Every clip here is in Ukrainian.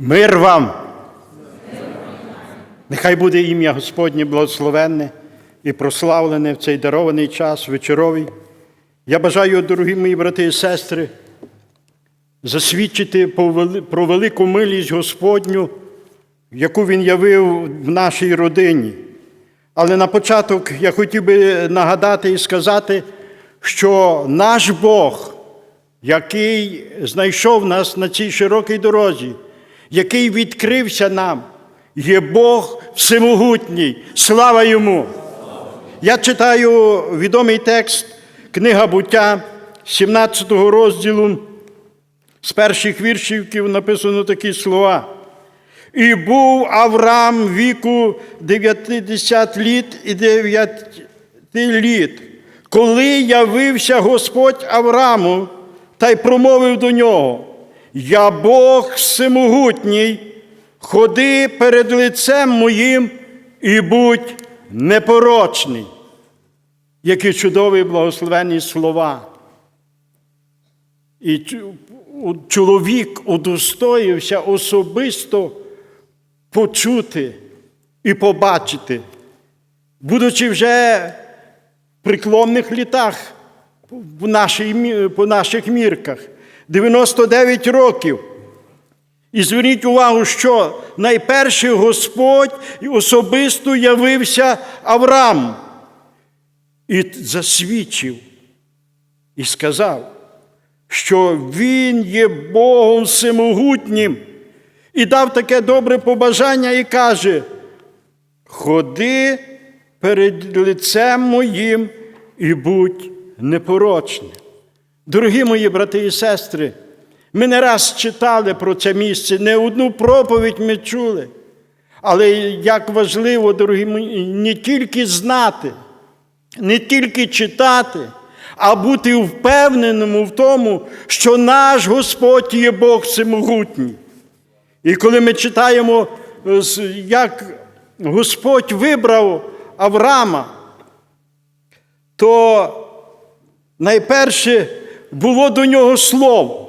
Мир вам! Нехай буде ім'я Господнє благословенне і прославлене в цей дарований час вечоровий. Я бажаю, дорогі мої брати і сестри, засвідчити про велику милість Господню, яку Він явив в нашій родині. Але на початок я хотів би нагадати і сказати, що наш Бог, який знайшов нас на цій широкій дорозі, який відкрився нам, є Бог всемогутній. Слава йому! Я читаю відомий текст, книга буття 17 розділу. З перших віршів написано такі слова. І був Авраам віку 90 літ і 9 літ, коли явився Господь Аврааму та й промовив до нього: Я Бог всемогутній, ходи перед лицем моїм і будь непорочний. Які чудові благословенні слова. І чоловік удостоївся особисто почути і побачити, будучи вже в преклонних літах по наших мірках, 99 років. І зверніть увагу, що найперше Господь особисто явився Авраам і засвідчив і сказав, що Він є Богом всемогутнім, і дав таке добре побажання і каже: Ходи перед лицем моїм і будь непорочним. Дорогі мої брати і сестри, ми не раз читали про це місце, не одну проповідь ми чули. Але як важливо, дорогі мої, не тільки знати, не тільки читати, а бути впевненому в тому, що наш Господь є Бог всемогутній. І коли ми читаємо, е, як Господь вибрав Авраама, то найперше було до нього слово.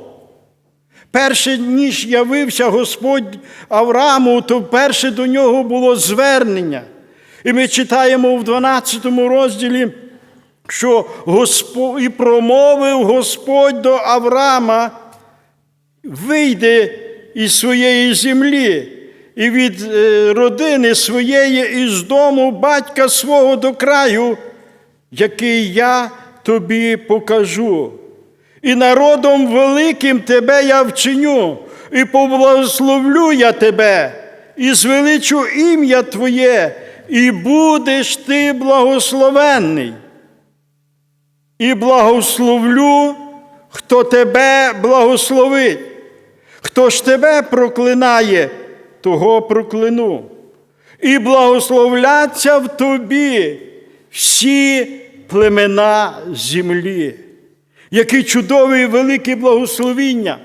Перше, ніж явився Господь Аврааму, то перше до нього було звернення. І ми читаємо в 12 розділі, що Господь, і промовив Господь до Авраама, вийди із своєї землі і від е, родини своєї, із дому батька свого до краю, який я тобі покажу. І народом великим тебе я вчиню, і поблагословлю я тебе, і звеличу ім'я Твоє, і будеш ти благословенний. І благословлю, хто тебе благословить. Хто ж тебе проклинає, того прокляну. І благословляться в тобі всі племена землі. Які чудові і великі благословіння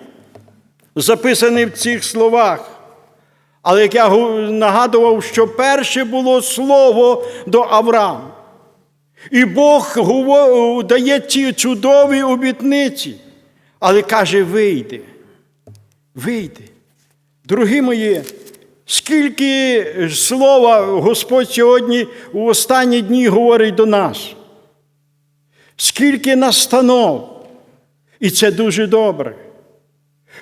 записані в цих словах. Але як я нагадував, що перше було слово до Авраама. І Бог дає ці чудові обітниці, але каже: вийди, вийди. Дорогі мої, скільки слова Господь сьогодні у останні дні говорить до нас, скільки настанов, і це дуже добре,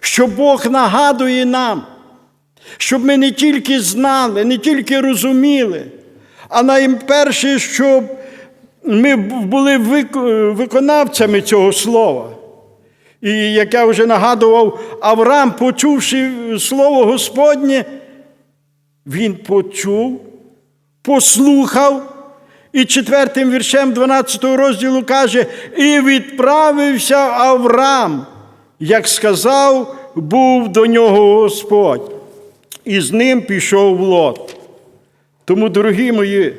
що Бог нагадує нам, щоб ми не тільки знали, не тільки розуміли, а найперше, щоб ми були виконавцями цього слова. І як я вже нагадував, Авраам, почувши слово Господнє, він почув, послухав, і четвертим віршем 12 розділу каже: І відправився Авраам, як сказав, був до нього Господь, і з ним пішов Лот. Тому, дорогі мої,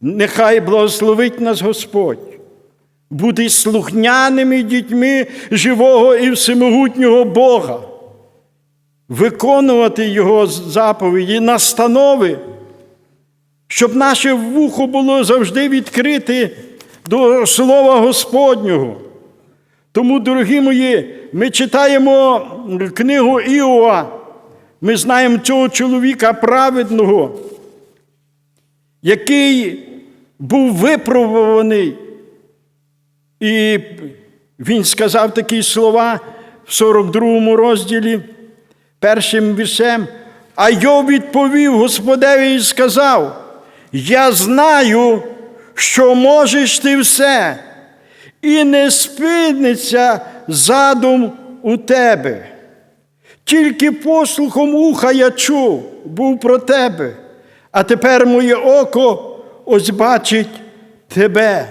нехай благословить нас Господь. Бути слухняними дітьми живого і всемогутнього Бога, виконувати Його заповіді, настанови, щоб наше вухо було завжди відкрите до Слова Господнього. Тому, дорогі мої, ми читаємо книгу Іова, Ми знаємо цього чоловіка праведного, який був випробуваний. І він сказав такі слова в 42 розділі, першим віршем. А Йов відповів Господеві і сказав: Я знаю, що можеш ти все, і не спиниться задум у тебе. Тільки послухом уха я чув, був про тебе, а тепер моє око ось бачить тебе.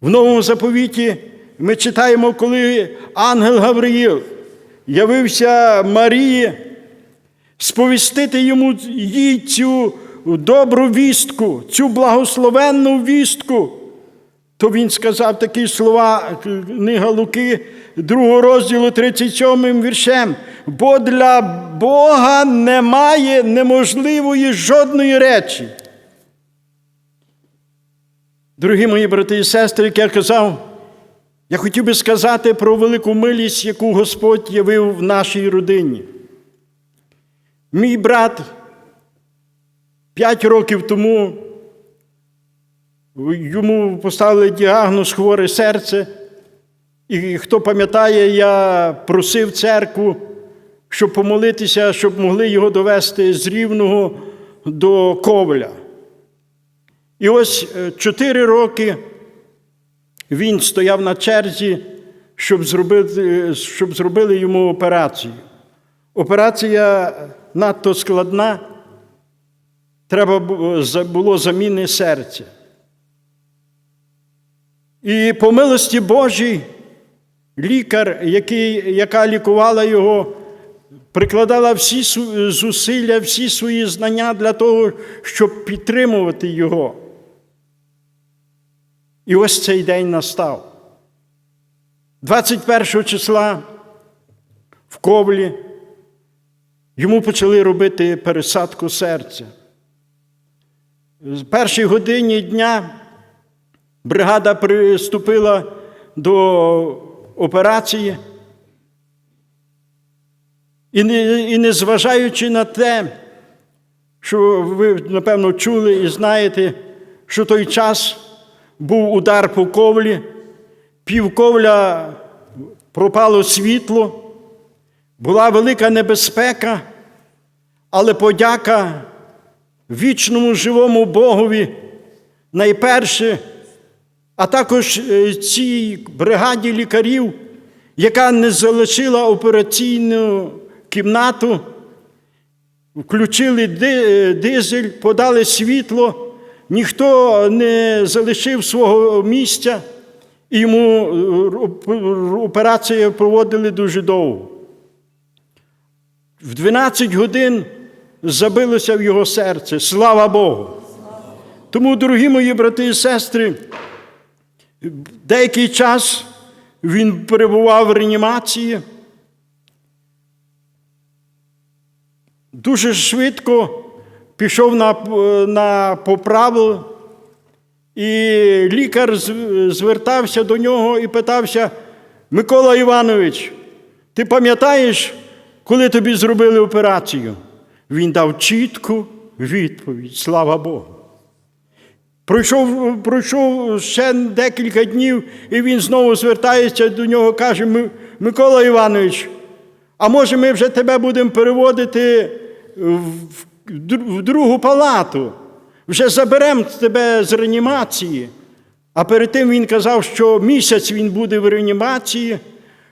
В новому заповіті ми читаємо, коли ангел Гавриїл явився Марії, сповістити йому їй цю добру вістку, цю благословенну вістку. То він сказав такі слова книга Луки, 2 розділу 37 віршем. Бо для Бога немає неможливої жодної речі. Дорогі мої брати і сестри, як я казав, я хотів би сказати про велику милість, яку Господь явив в нашій родині. Мій брат п'ять років тому йому поставили діагноз хворе серце. І хто пам'ятає, я просив церкву, щоб помолитися, щоб могли його довести з рівного до ковля. І ось е, чотири роки він стояв на черзі, щоб зробити, щоб зробили йому операцію. Операція надто складна, треба було заміни серця. І по милості Божій лікар, який, яка лікувала його, прикладала всі зусилля, всі свої знання для того, щоб підтримувати його. І ось цей день настав. 21 числа в Ковлі йому почали робити пересадку серця. В першій годині дня бригада приступила до операції. І не, і незважаючи на те, що ви, напевно, чули і знаєте, що той час був удар по ковлі, півковля пропало світло, була велика небезпека, але подяка вічному живому Богові найперше, а також цій бригаді лікарів, яка не залишила операційну кімнату, включили дизель, подали світло. Ніхто не залишив свого місця, йому операцію проводили дуже довго. В 12 годин забилося в його серце. Слава Богу! Тому, дорогі мої брати і сестри, деякий час він перебував в реанімації. Дуже швидко пішов на на поправу, і лікар звертався до нього і питався: Микола Іванович, ти пам'ятаєш, коли тобі зробили операцію? Він дав чітку відповідь, слава Богу. Пройшов пройшов ще декілька днів, і він знову звертається до нього, каже: Микола Іванович, а може ми вже тебе будемо переводити в другу палату, вже заберемо тебе з реанімації. А перед тим він казав, що місяць він буде в реанімації,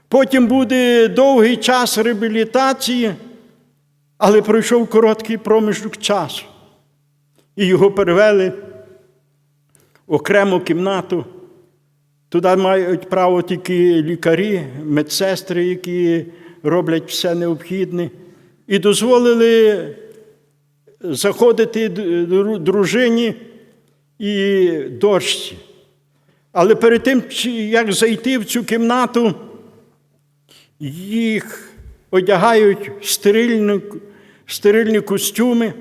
потім буде довгий час реабілітації, але пройшов короткий проміжок часу. І його перевели в окрему кімнату. Туди мають право тільки лікарі, медсестри, які роблять все необхідне, і дозволили заходити дружині і дочці. Але перед тим, як зайти в цю кімнату, їх одягають в стерильні, костюми.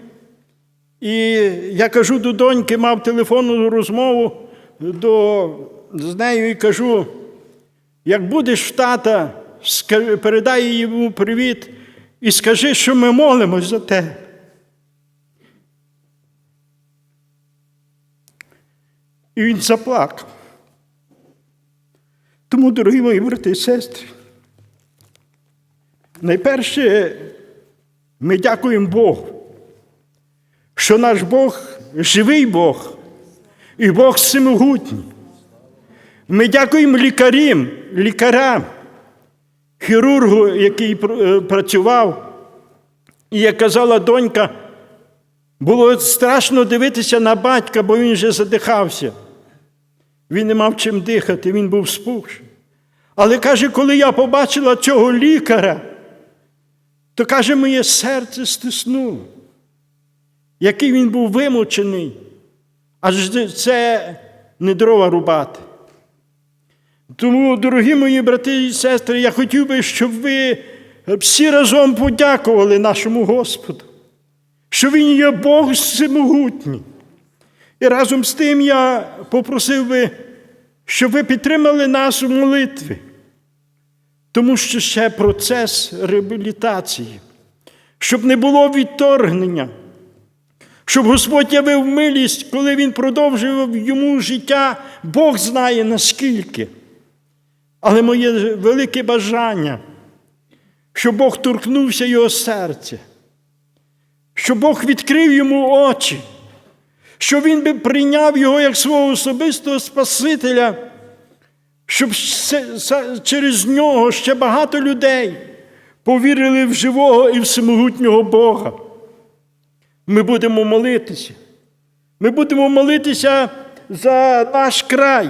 І я кажу до доньки, мав телефонну розмову до, з нею і кажу, як будеш в тата, передай йому привіт і скажи, що ми молимось за тебе. І він заплакав. Тому, дорогі мої брати і сестри, найперше ми дякуємо Богу, що наш Бог живий Бог і Бог всемогутній. Ми дякуємо лікарям, лікарям, хірургу, який е, працював. І як казала донька, було страшно дивитися на батька, бо він вже задихався. Він не мав чим дихати, він був спухший. Але каже, коли я побачила цього лікаря, то каже, моє серце стиснуло, який він був вимучений, аж це не дрова рубати. Тому, дорогі мої брати і сестри, я хотів би, щоб ви всі разом подякували нашому Господу, що Він є Бог всемогутній. І разом з тим я попросив би, щоб ви підтримали нас у молитві, тому що ще процес реабілітації, щоб не було відторгнення, щоб Господь явив милість, коли Він продовжував йому життя, Бог знає наскільки. Але моє велике бажання, щоб Бог торкнувся його серця, щоб Бог відкрив йому очі, щоб він би прийняв його як свого особистого Спасителя, щоб через нього ще багато людей повірили в живого і всемогутнього Бога. Ми будемо молитися. Ми будемо молитися за наш край.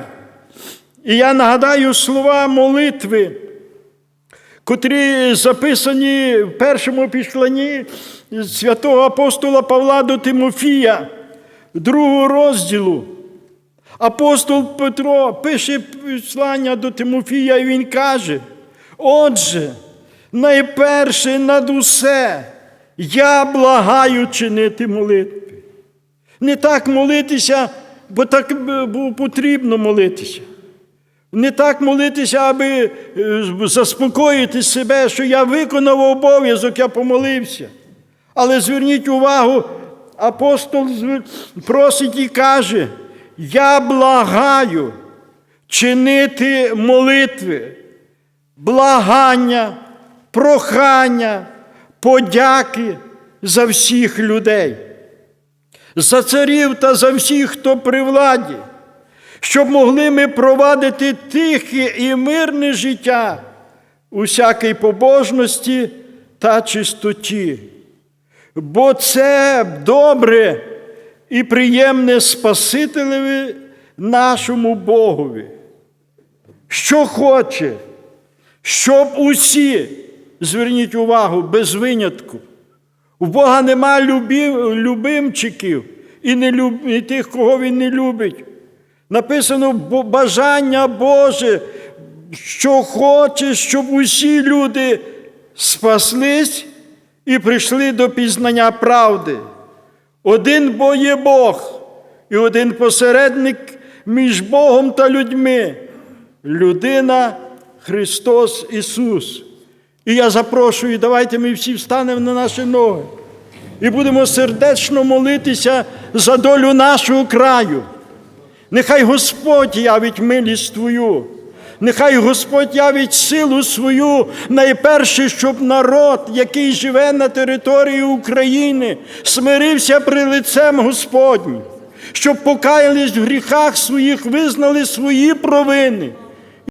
І я нагадаю слова молитви, котрі записані в першому післанні святого апостола Павла до Тимофія, другого розділу. Апостол Петро пише послання до Тимофія, і він каже: Отже, найперше над усе я благаю чинити молитви. Не так молитися, бо так бо потрібно молитися. Не так молитися, аби е, заспокоїти себе, що я виконав обов'язок, я помолився. Але зверніть увагу, апостол просить і каже: Я благаю чинити молитви, благання, прохання, подяки за всіх людей, за царів та за всіх, хто при владі щоб могли ми провадити тихе і мирне життя у всякій побожності та чистоті. Бо це добре і приємне Спасителеві нашому Богові, що хоче, щоб усі, зверніть увагу, без винятку, у Бога нема любів, любимчиків і, не люб, і тих, кого Він не любить. Написано бажання Боже, що хоче, щоб усі люди спаслись і прийшли до пізнання правди. Один бо є Бог, і один посередник між Богом та людьми. Людина Христос Ісус. І я запрошую, давайте ми всі встанемо на наші ноги і будемо сердечно молитися за долю нашого краю. Нехай Господь явить милість Твою. Нехай Господь явить силу свою, найперше, щоб народ, який живе на території України, смирився при лицем Господнім, щоб покаялись в гріхах своїх, визнали свої провини